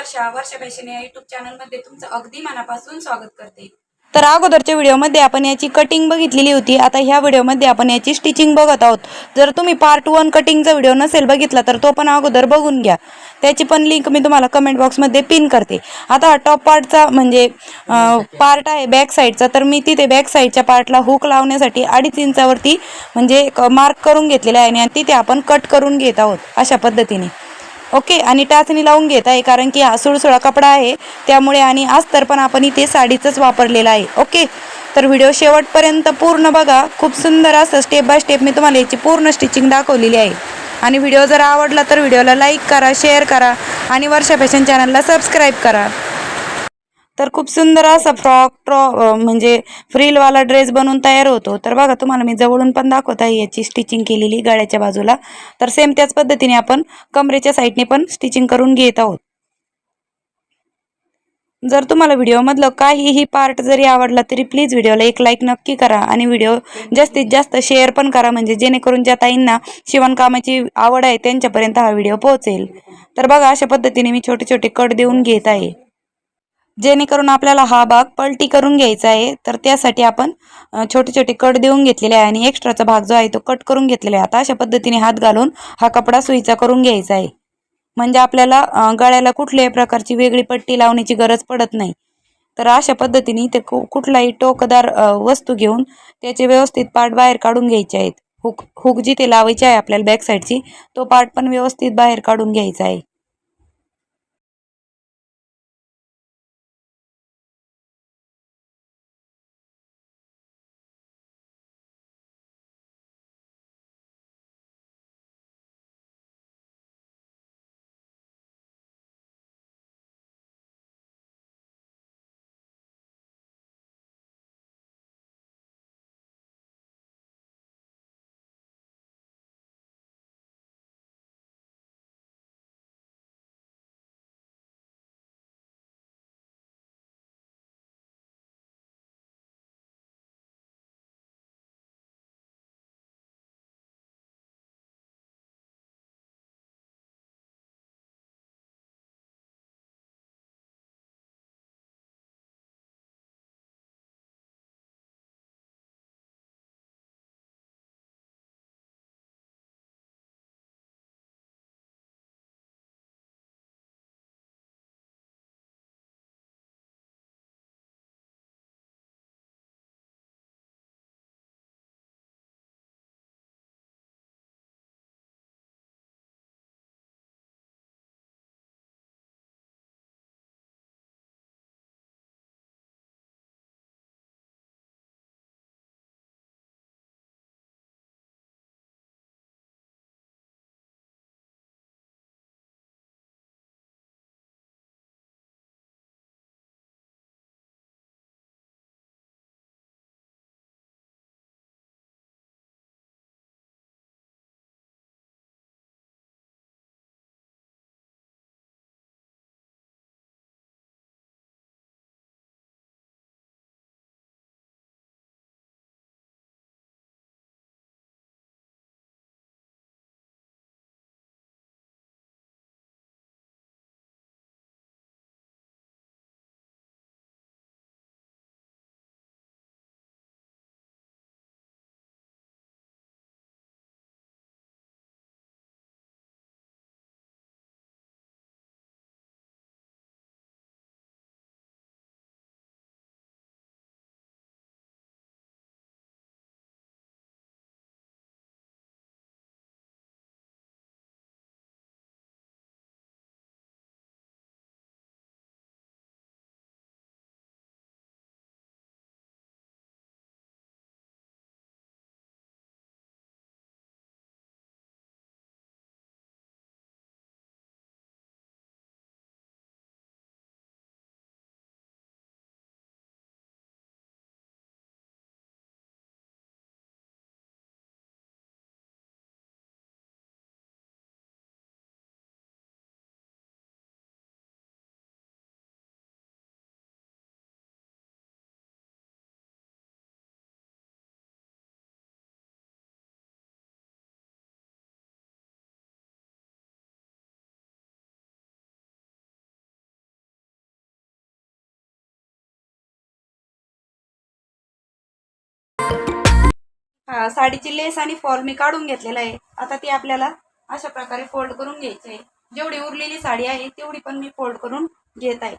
वर्षा वर्षा fashion या YouTube चॅनलमध्ये तुमचं अगदी मनापासून स्वागत करते. तर अगोदरच्या व्हिडिओमध्ये आपण याची कटिंग बघितलेली होती. आता ह्या व्हिडिओमध्ये आपण याची स्टिचिंग बघत आहोत. जर तुम्ही पार्ट वन कटिंगचा व्हिडिओ नसेल बघितला तर तो पण अगोदर बघून घ्या. त्याची पण लिंक मी तुम्हाला कमेंट बॉक्समध्ये पिन करते. आता हा टॉप पार्टचा म्हणजे पार्ट आहे बॅक साईडचा तर मी तिथे बॅक साईडच्या पार्टला हुक लावण्यासाठी अडीच इंचावरती म्हणजे मार्क करून घेतलेला आहे आणि तिथे आपण कट करून घेत आहोत अशा पद्धतीने. ओके आणि टाचणी लावून घेत आहे कारण की हा सुळसुळा कपडा आहे त्यामुळे आणि अस्तर पण आपण इथे साडीचंच वापरलेलं आहे. ओके तर व्हिडिओ शेवटपर्यंत पूर्ण बघा. खूप सुंदर असं स्टेप बाय स्टेप मी तुम्हाला याची पूर्ण स्टिचिंग दाखवलेली आहे. आणि व्हिडिओ जर आवडला तर व्हिडिओला लाईक करा शेअर करा आणि वर्षा फॅशन चॅनलला सबस्क्राईब करा. तर खूप सुंदर असा फ्रॉक ट्रॉ म्हणजे फ्रीलवाला ड्रेस बनवून तयार होतो. तर बघा तुम्हाला मी जवळून पण दाखवत आहे याची स्टिचिंग केलेली गळ्याच्या बाजूला. तर सेम त्याच पद्धतीने आपण कमरेच्या साईडने पण स्टिचिंग करून घेत आहोत. जर तुम्हाला व्हिडिओमधलं काहीही पार्ट जरी आवडला तरी प्लीज व्हिडिओला एक लाईक नक्की करा आणि व्हिडिओ जास्तीत जास्त शेअर पण करा म्हणजे जेणेकरून ज्या ताईंना शिवणकामाची आवड आहे त्यांच्यापर्यंत हा व्हिडिओ पोहोचेल. तर बघा अशा पद्धतीने मी छोटे छोटे कट देऊन घेत आहे. जेणेकरून आपल्याला हा भाग पलटी करून घ्यायचा आहे तर त्यासाठी आपण छोटे छोटे कट देऊन घेतलेले आहे आणि एक्स्ट्राचा भाग जो आहे तो कट करून घेतलेला आहे. आता अशा पद्धतीने हात घालून हा कपडा सुईचा करून घ्यायचा आहे. म्हणजे आपल्याला गळ्याला कुठल्याही प्रकारची वेगळी पट्टी लावण्याची गरज पडत नाही. तर अशा पद्धतीने ते कु कुठलाही टोकदार वस्तू घेऊन त्याचे व्यवस्थित पार्ट बाहेर काढून घ्यायचे आहेत. हुक हुक जिथे लावायची आहे आपल्याला बॅक साईडची तो पार्ट पण व्यवस्थित बाहेर काढून घ्यायचा आहे. साडीची लेस आणि फॉल मी काढून घेतलेला आहे. आता ती आपल्याला अशा प्रकारे फोल्ड करून घ्यायची आहे. जेवढी उरलेली साडी आहे तेवढी पण मी फोल्ड करून घेत आहे.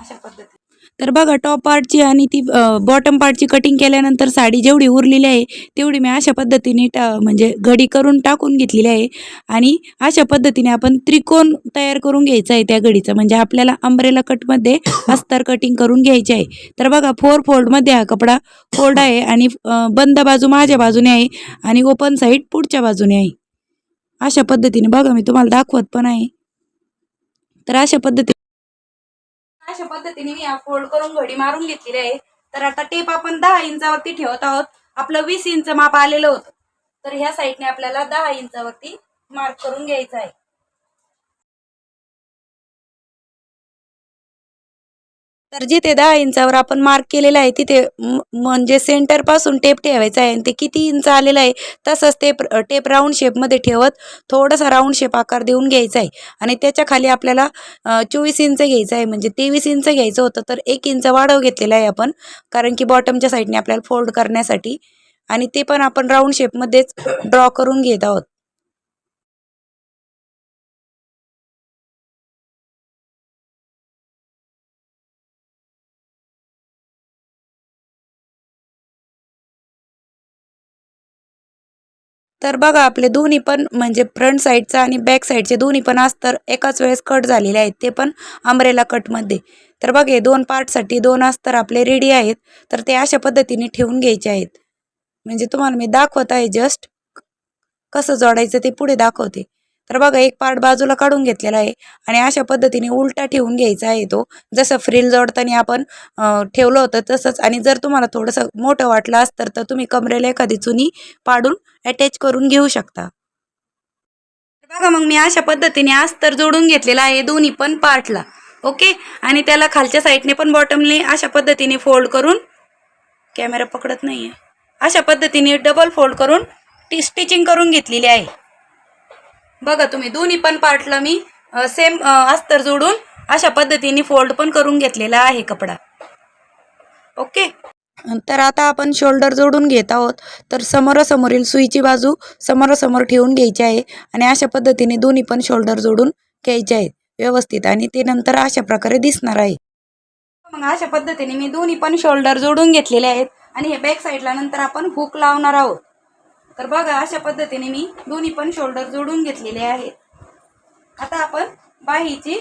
अशा पद्धतीने. तर बघा टॉप पार्टची आणि ती बॉटम पार्टची कटिंग केल्यानंतर साडी जेवढी उरलेली आहे तेवढी मी अशा पद्धतीने टा म्हणजे घडी करून टाकून घेतलेली आहे. आणि अशा पद्धतीने आपण त्रिकोण तयार करून घ्यायचा आहे त्या घडीचं. म्हणजे आपल्याला अंब्रेला कटमध्ये अस्तर कटिंग करून घ्यायची आहे. तर बघा फोर फोल्डमध्ये हा कपडा फोल्ड आहे आणि बंद बाजू माझ्या बाजूने आहे आणि ओपन साईड पुढच्या बाजूने आहे. अशा पद्धतीने बघा मी तुम्हाला दाखवत पण आहे. तर अशा पद्धतीने अशा पद्धतीने मी फोल्ड करून घडी मारून घेतलेली आहे. तर आता टेप आपण दहा इंचावरती ठेवत आहोत. आपलं वीस इंच माप आलेलं होतं. तर ह्या साईडने आपल्याला दहा इंचावरती मार्क करून घ्यायचं आहे. तर जिथे दहा इंचावर आपण मार्क केलेला आहे तिथे म्हणजे सेंटरपासून टेप ठेवायचा आहे आणि ते किती इंच आलेलं आहे तसंच ते टेप राऊंड शेपमध्ये ठेवत थोडासा राऊंड शेप आकार देऊन घ्यायचा आहे. आणि त्याच्याखाली आपल्याला चोवीस इंच घ्यायचं आहे म्हणजे तेवीस इंच घ्यायचं होतं तर एक इंच वाढव घेतलेला आहे आपण कारण की बॉटमच्या साईडने आपल्याला फोल्ड करण्यासाठी. आणि ते पण आपण राऊंड शेपमध्येच ड्रॉ करून घेत आहोत. तर बघा आपले दोन्ही पण म्हणजे फ्रंट साईडचा आणि बॅक साईडचे दोन्ही पण अस्तर एकाच वेळेस कट झालेले आहेत. ते पण अमरेला कटमध्ये तर बघ हे दोन पार्टसाठी दोन अस्तर आपले रेडी आहेत. तर ते अशा पद्धतीने ठेवून घ्यायचे आहेत. म्हणजे तुम्हाला मी दाखवत आहे जस्ट कसं जोडायचं ते पुढे दाखवते. तर बघा एक पार्ट बाजूला काढून घेतलेला आहे आणि अशा पद्धतीने उलटा ठेवून घ्यायचा आहे तो. जसं फ्रिल जोडताना आपण ठेवलं होतं तसंच. आणि जर तुम्हाला थोडंसं मोठं वाटलं असतं तर तुम्ही कमरेला एखादी चुनी पाडून अटॅच करून घेऊ शकता. बघा मग मी अशा पद्धतीने अस्तर जोडून घेतलेला आहे दोन्ही पण पार्टला ओके आणि त्याला खालच्या साईडने पण बॉटमने अशा पद्धतीने फोल्ड करून कॅमेरा पकडत नाहीये. अशा पद्धतीने डबल फोल्ड करून टी स्टिचिंग करून घेतलेली आहे. बघा तुम्ही दोन्ही पण पार्टला मी सेम अस्तर जोडून अशा पद्धतीने फोल्ड पण करून घेतलेला आहे कपडा. ओके तर आता आपण शोल्डर जोडून घेत आहोत. तर समोरासमोरील सुईची बाजू समोरासमोर ठेवून घ्यायची आहे आणि अशा पद्धतीने दोन्ही पण शोल्डर जोडून घ्यायचे आहेत. व्यवस्थित आणि ते नंतर अशा प्रकारे दिसणार आहे. मग अशा पद्धतीने मी दोन्ही पण शोल्डर जोडून घेतलेले आहेत आणि हे बॅक साईडला नंतर आपण हुक लावणार आहोत. तर बघा अशा पद्धतीने मी दोन्ही पण शोल्डर जोडून घेतलेले आहेत. आता आपण बाहीची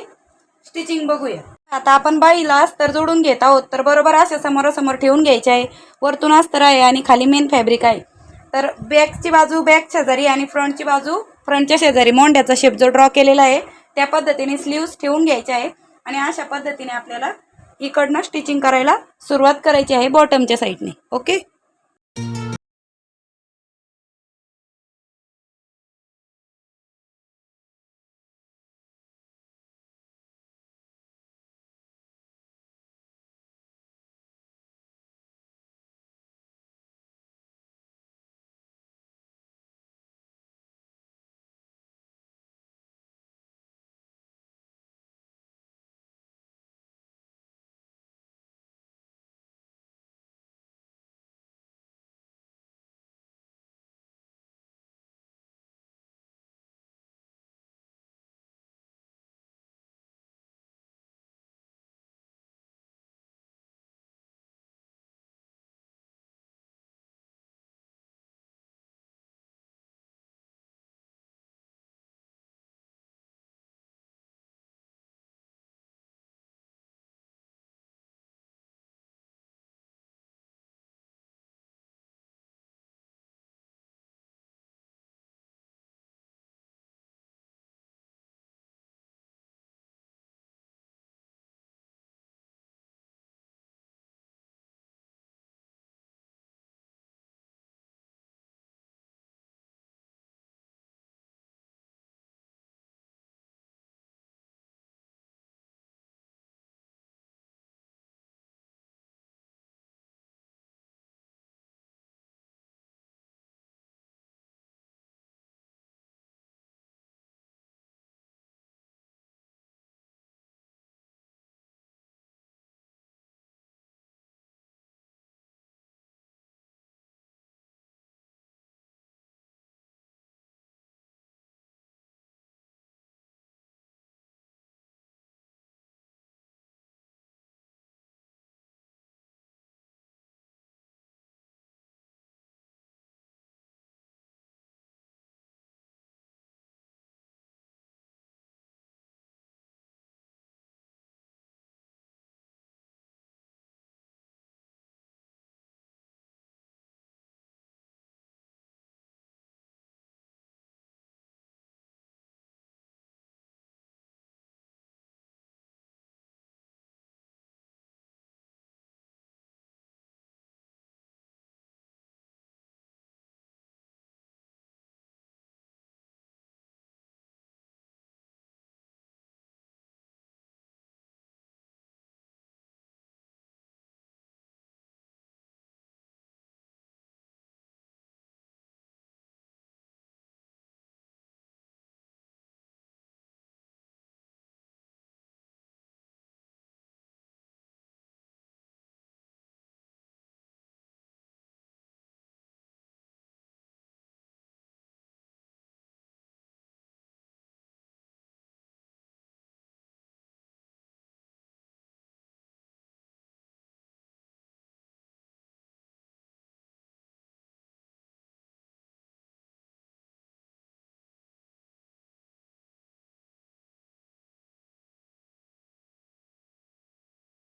स्टिचिंग बघूया. आता आपण बाईला अस्तर जोडून घेत आहोत तर बरोबर अशा समोरासमोर ठेवून घ्यायचे आहे. वरतून अस्तर आहे आणि खाली मेन फॅब्रिक आहे. तर बॅकची बाजू बॅक शेजारी आणि फ्रंटची बाजू फ्रंटच्या शेजारी. मोंड्याचा शेप जो ड्रॉ केलेला आहे त्या पद्धतीने स्लीव्स ठेवून घ्यायचे आहे. आणि अशा पद्धतीने आपल्याला इकडनं स्टिचिंग करायला सुरुवात करायची आहे बॉटमच्या साईडने ओके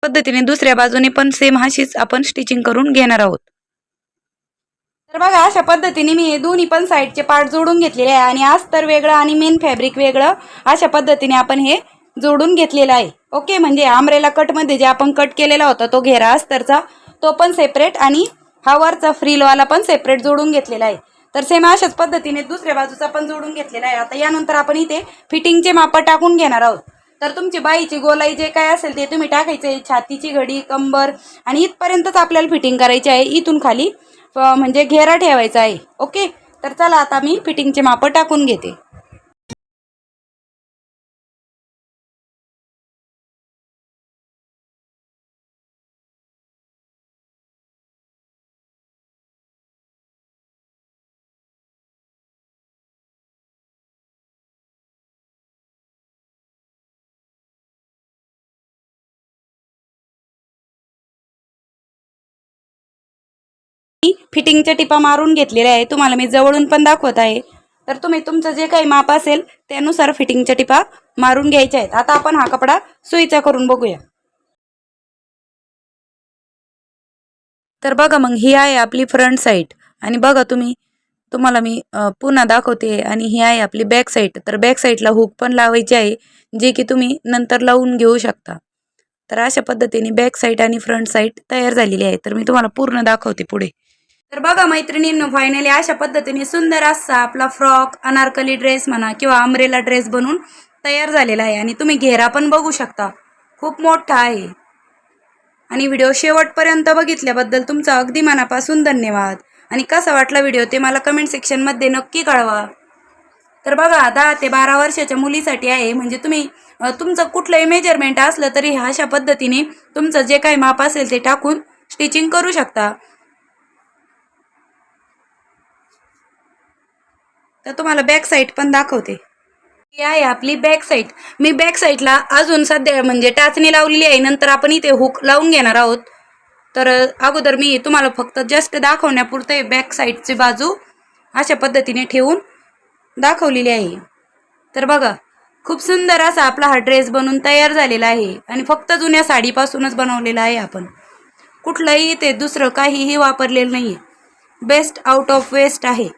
पद्धतीने दुसऱ्या बाजूने पण सेम अशीच आपण स्टिचिंग करून घेणार आहोत. तर बघा अशा पद्धतीने मी हे दोन्ही पण साईडचे पार्ट जोडून घेतलेले आहे आणि अस्तर वेगळं आणि मेन फॅब्रिक वेगळं अशा पद्धतीने आपण हे जोडून घेतलेलं आहे. ओके म्हणजे आमरेला कटमध्ये जे आपण कट केलेला होता तो घेरा अस्तरचा तो पण सेपरेट आणि हा वरचा फ्रीलवाला पण सेपरेट जोडून घेतलेला आहे. तर सेम अशाच पद्धतीने दुसऱ्या बाजूचा पण जोडून घेतलेला आहे. आता यानंतर आपण इथे फिटिंगचे मापं टाकून घेणार आहोत. तर तुमची बाईची गोलाई जे काय असेल ते तुम्ही टाकायचे. आहे छातीची घडी कंबर आणि इथपर्यंतच आपल्याला फिटिंग करायची आहे. इथून खाली म्हणजे घेरा ठेवायचा आहे. ओके? तर चला आता मी फिटिंगचे मापं टाकून घेते. फिटिंगच्या टिपा मारून घेतलेल्या आहे. तुम्हाला मी जवळून पण दाखवत आहे. तर तुम्ही तुमचं जे काही माप असेल त्यानुसार फिटिंगच्या टिपा मारून घ्यायच्या आहेत. आता आपण हा कपडा सुईचा करून बघूया. तर बघा मग ही आहे आपली फ्रंट साईड आणि बघा तुम्ही तुम्हाला मी पुन्हा दाखवते आणि ही आहे आपली बॅक साईड तर बॅक साईडला हुक पण लावायची आहे जे की तुम्ही नंतर लावून घेऊ शकता. तर अशा पद्धतीने बॅक साईड आणि फ्रंट साईड तयार झालेली आहे. तर मी तुम्हाला पूर्ण दाखवते पुढे. तर बघा मैत्रिणींनो फायनली अशा पद्धतीने सुंदर असा आपला फ्रॉक अनारकली ड्रेस म्हणा किंवा अमरेला ड्रेस बनून तयार झालेला आहे. आणि तुम्ही घेरा पण बघू शकता. खूप मोठा आहे. आणि व्हिडिओ शेवटपर्यंत बघितल्याबद्दल तुमचा अगदी मनापासून धन्यवाद. आणि कसा वाटला व्हिडिओ ते मला कमेंट सेक्शनमध्ये नक्की कळवा. तर बघा दहा ते बारा वर्षाच्या मुलीसाठी आहे. म्हणजे तुम्ही तुमचं कुठलंही मेजरमेंट असलं तरी अशा पद्धतीने तुमचं जे काही माप असेल ते टाकून स्टिचिंग करू शकता. तर तुम्हाला बॅक साईड पण दाखवते. ही आहे आपली बॅक साईड मी बॅक साईडला अजून सध्या म्हणजे टाचणी लावलेली आहे. नंतर आपण इथे हुक लावून घेणार आहोत. तर अगोदर मी तुम्हाला फक्त जस्ट दाखवण्यापुरते बॅक साईडची बाजू अशा पद्धतीने ठेवून दाखवलेली आहे. तर बघा खूप सुंदर असा आपला हा ड्रेस बनून तयार झालेला आहे. आणि फक्त जुन्या साडीपासूनच बनवलेला आहे आपण. कुठलंही ते दुसरं काहीही वापरलेलं नाही आहे बेस्ट आउट ऑफ वेस्ट आहे.